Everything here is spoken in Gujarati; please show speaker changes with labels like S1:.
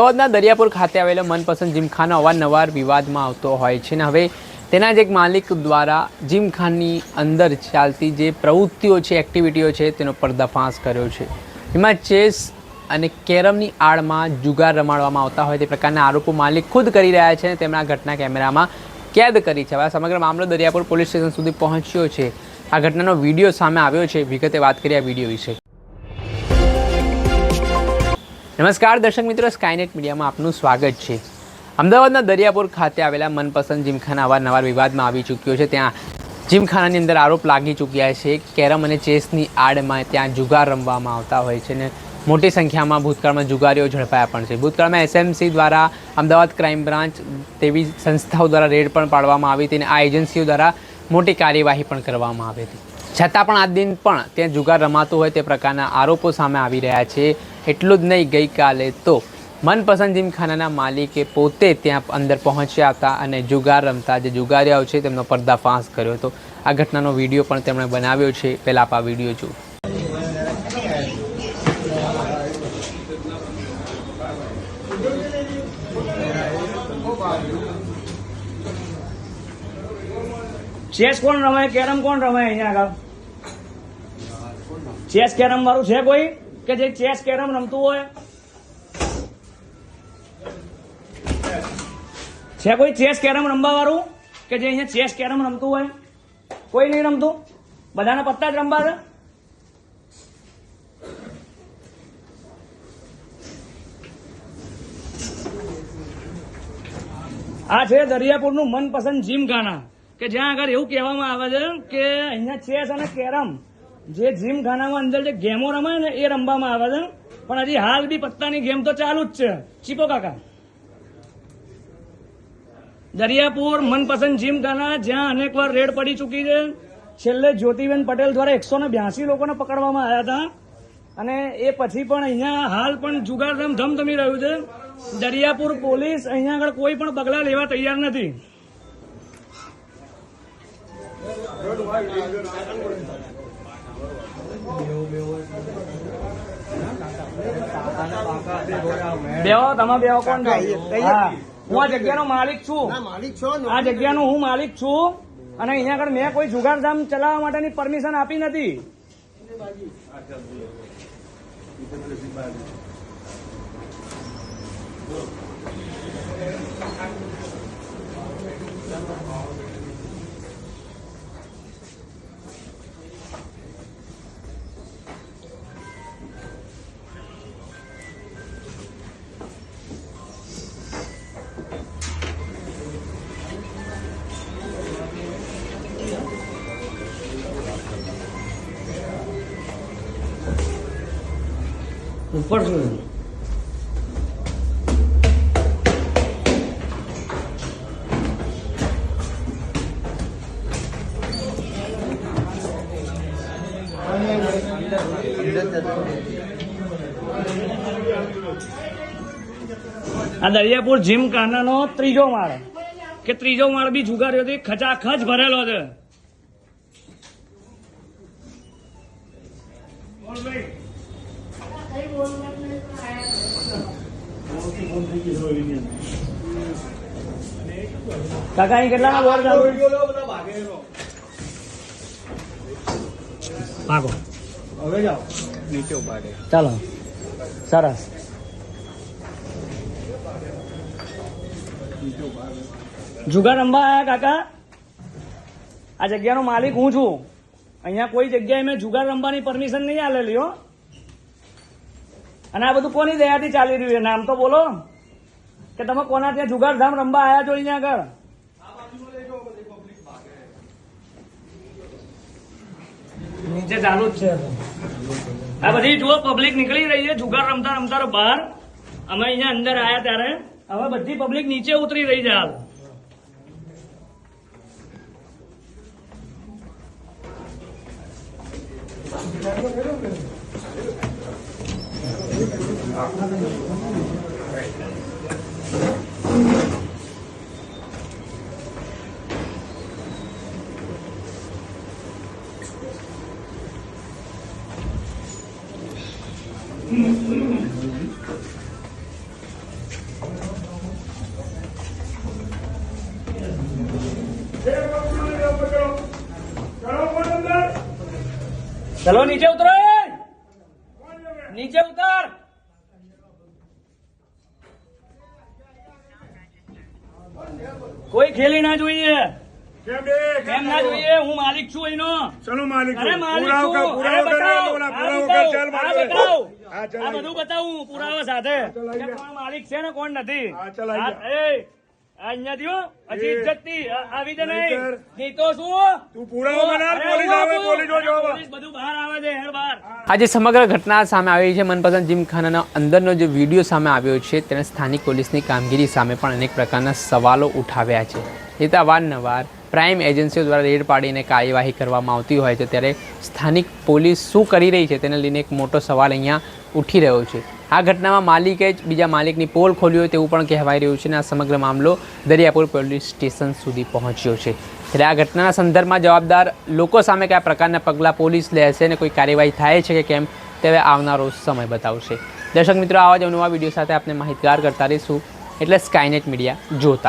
S1: અમદાવાદના દરિયાપુર ખાતે આવેલો મનપસંદ જીમખાનો અવારનવાર વિવાદમાં આવતો હોય છે ને હવે તેના જ એક માલિક દ્વારા જીમખાનની અંદર ચાલતી જે પ્રવૃત્તિઓ છે એક્ટિવિટીઓ છે, તેનો પર્દાફાશ કર્યો છે. એમાં ચેસ અને કેરમની આડમાં જુગાર રમાડવામાં આવતા હોય તે પ્રકારના આરોપો માલિક ખુદ કરી રહ્યા છે અને તેમના ઘટના કેમેરામાં કેદ કરી છે. હવે સમગ્ર મામલો દરિયાપુર પોલીસ સ્ટેશન સુધી પહોંચ્યો છે. આ ઘટનાનો વીડિયો સામે આવ્યો છે. વિગતે વાત કરીએ આ વીડિયો વિશે. નમસ્કાર દર્શક મિત્રો સ્કાયનેટ મીડિયામાં આપનું સ્વાગત છે. અમદાવાદના દરિયાપુર ખાતે આવેલા મનપસંદ જીમખાના અવારનવાર વિવાદમાં આવી ચૂક્યો છે. ત્યાં જીમખાનાની અંદર આરોપ લાગી ચૂક્યા છે કેરમ અને ચેસની આડમાં ત્યાં જુગાર રમવામાં આવતા હોય છે ને મોટી સંખ્યામાં ભૂતકાળમાં જુગારીઓ ઝડપાયા પણ છે. ભૂતકાળમાં એસએમસી દ્વારા અમદાવાદ ક્રાઇમ બ્રાન્ચ તેવી સંસ્થાઓ દ્વારા રેડ પણ પાડવામાં આવી હતી અને આ એજન્સીઓ દ્વારા મોટી કાર્યવાહી પણ કરવામાં આવી હતી. છતાં પણ આ દિન પણ ત્યાં જુગાર રમાતો હોય તે પ્રકારના આરોપો સામે આવી રહ્યા છે. એટલું જ નહીં, ગઈકાલે તો મનપસંદ જીમખાનાના માલિકે પોતે ત્યાં અંદર પહોંચ્યા હતા અને જુગાર રમતા. જે જુગારીઓ છે, તેમનો પર્દાફાશ કર્યો હતો. આ ઘટનાનો વીડિયો પણ તેમણે બનાવ્યો છે. પહેલાં આપ આ વીડિયો જુઓ.
S2: ચેસ કોણ રમે? કેરમ કોણ રમે? અહીંયા આગળ. ચેસ કેરમ વાળું છે કોઈ? કે જે ચેસ કેરમ રમતું હોય? છે કોઈ ચેસ કેરમ રમવા વાળું કે જે અહીંયા ચેસ કેરમ રમતું હોય? કોઈ નહીં રમતું? બધાના પત્તા જ રમવા છે આ છે દરિયાપુરનું મનપસંદ જીમખાના કે જ્યાં આગળ એવું કહેવામાં આવે છે કે અહીંયા ચેસ અને કેરમ જે જીમખાનામાં અંદર જે ગેમો રમાય ને એ રમવામાં આવે છે. પણ હજી હાલ બી પત્તાની ગેમ તો ચાલુ જ છે. ચીપો કાકા. દરિયાપુર મનપસંદ જીમખાના જ્યાં અનેક વાર રેડ પડી ચૂકી છે. છેલ્લે જ્યોતિબેન પટેલ દ્વારા એકસો ને બ્યાસી લોકોને પકડવામાં આવ્યા હતા. અને એ પછી પણ અહીંયા હાલ પણ જુગારધામ ધમધમી રહ્યું છે. દરિયાપુર પોલીસ અહીંયા આગળ કોઈ પણ પગલાં લેવા તૈયાર નથી. બેહો તમે બેહો કોણ હું. આ જગ્યાનો માલિક છું.
S3: માલિક છો
S2: આ જગ્યાનો હું માલિક છું. અને અહીંયા આગળ મેં કોઈ જુગારધામ ચલાવવા માટેની પરમિશન આપી નથી. ઉપર શું આ દરિયાપુર જીમ કાનાનો ત્રીજો માળ. કે ત્રીજો માળ બી જુગાર્યો ખચાખચ ભરેલો છે. કાકા, અહીં કેટલાના બોર ચાલુ ભાગો.
S3: હવે જાઓ
S2: ચાલો. સરસ. જુગાર રમવા આયા કાકા. આ જગ્યાનો માલિક હું છું. અહીંયા કોઈ જગ્યાએ મેં જુગાર રમવાની પરમિશન નહીં આલેલી હો. અને આ બધું કોની દયાથી ચાલી રહ્યું છે? નામ તો બોલો. કે તમે કોના ત્યાં જુગારધામ રમવા આયા છો અહીંયા આગળ? નીચે ચાલુ જ છે આ બધી જુઓ પબ્લિક નીકળી રહી છે, જુગાર રમતા રમતા બહાર. અમે અહીંયા અંદર આવ્યા ત્યારે. હવે બધી પબ્લિક નીચે ઉતરી રહી છે હાલ. Kalau nih jauh terus, nih jauh terus. કોઈ ખેલી ના જોઈએ.
S3: કેમ
S2: ના જોઈએ? હું માલિક છું એનો.
S3: ચલો માલિક
S2: આ બધું બતાવું પુરાવા સાથે. કોણ માલિક છે ને? કોણ નથી? હજી ઇજ્જત આવી નહીં. શું
S3: તું પુરાવો પોલીસ આવે, પોલીસ
S2: બધું બહાર આવે છે બહાર.
S1: આજે સમગ્ર ઘટના સામે આવી છે. મનપસંદ જીમખાનાના અંદરનો જે વીડિયો સામે આવ્યો છે તેને સ્થાનિક પોલીસની કામગીરી સામે પણ અનેક પ્રકારના સવાલો ઉઠાવ્યા છે. એ તો અવારનવાર પ્રાઇમ એજન્સીઓ દ્વારા રેડ પાડીને કાર્યવાહી કરવામાં આવતી હોય છે. ત્યારે સ્થાનિક પોલીસ શું કરી રહી છે તેને લઈને એક મોટો સવાલ અહીંયા ઉઠી રહ્યો છે. આ ઘટનામાં માલિકે જ બીજા માલિકની પોલ ખોલી હોય તેવું પણ કહેવાઈ રહ્યું છે અને આ સમગ્ર મામલો દરિયાપુર પોલીસ સ્ટેશન સુધી પહોંચ્યો છે. એટલે આ ઘટનાના સંદર્ભમાં જવાબદાર લોકો સામે કયા પ્રકારના પગલાં પોલીસ લેશે અને કોઈ કાર્યવાહી થાય છે કે કેમ, તે આવનારો સમય બતાવશે. દર્શક મિત્રો, આવા જ નવા વીડિયો સાથે આપણે માહિતગાર કરતા રહીશું. એટલે સ્કાયનેટ મીડિયા જોતા